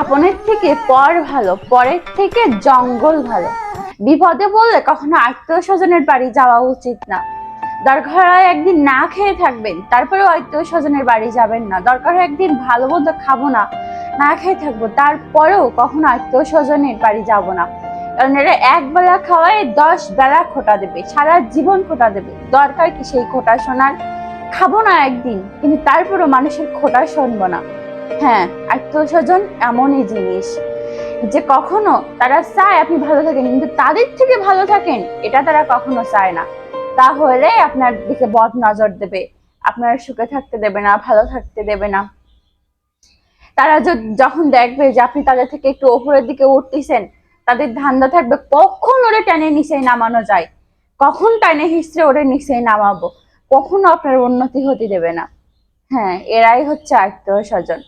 আপনের থেকে পর ভালো, পরের থেকে জঙ্গল ভালো। বিপদে বললে কখনো আত্মীয় স্বজনের বাড়ি যাওয়া উচিত না। দরকার হয় একদিন না খেয়ে থাকবেন, তারপরেও আত্মীয় স্বজনের বাড়ি যাবেন না। দরকার হয় একদিন ভালো মন্দ খাব না না খেয়ে থাকব, তারপরেও কখনো আত্মীয় স্বজনের বাড়ি যাব না। কারণ এরা এক বেলা খাওয়ায় দশ বেলা খোটা দেবে, সারা জীবন খোটা দেবে। দরকার কি সেই খোটা শোনার? খাব না একদিন, কিন্তু তারপরও মানুষের খোটা শুনব না। হ্যাঁ আত্মীয় স্বজন এমনই জিনিস যে কখনো তারা চায় আপনি ভালো থাকেন, কিন্তু তাদের থেকে ভালো থাকেন, এটা তারা কখনো চায় না। তাহলে আপনার দিকে বদ নজর দেবে, আপনার সুখে থাকতে দেবে না, ভালো থাকতে দেবে না। তারা যখন দেখবে যে আপনি তাদের থেকে একটু ওপরের দিকে উঠতেছেন, তাদের ধান্দা থাকবে, কখন ওরে টেনে নিচে নামানো যায়? কখন টানে হিসড়ে ওরে নিচে নামাবো? কখনো আপনার উন্নতি হতে দেবে না। হ্যাঁ এরাই হচ্ছে আত্মীয় স্বজন।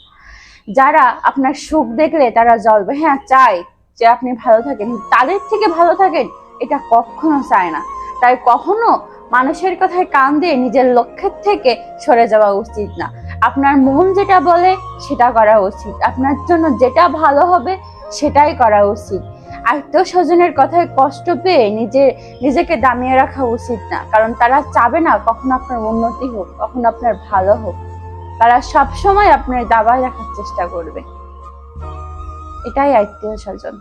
যারা আপনার সুখ দেখলে তারা জ্বলবে। হ্যাঁ চাই যে আপনি ভালো থাকেন। তাদের থেকে ভালো থাকেন, এটা কখনো চায় না। তাই কখনো মানুষের কথায় কান দিয়ে নিজের লক্ষ্যের থেকে সরে যাওয়া উচিত না। আপনার মন যেটা বলে, সেটা করা উচিত। আপনার জন্য যেটা ভালো হবে, সেটাই করা উচিত। আত্মীয় স্বজনের কথায় কষ্ট পেয়ে নিজে, নিজেকে দামিয়ে রাখা উচিত না। কারণ তারা চাবে না কখনো আপনার উন্নতি হোক, কখনো আপনার ভালো হোক। তারা সবসময় আপনার দাবায় রাখার চেষ্টা করবে। এটাই আত্মীয় স্বজন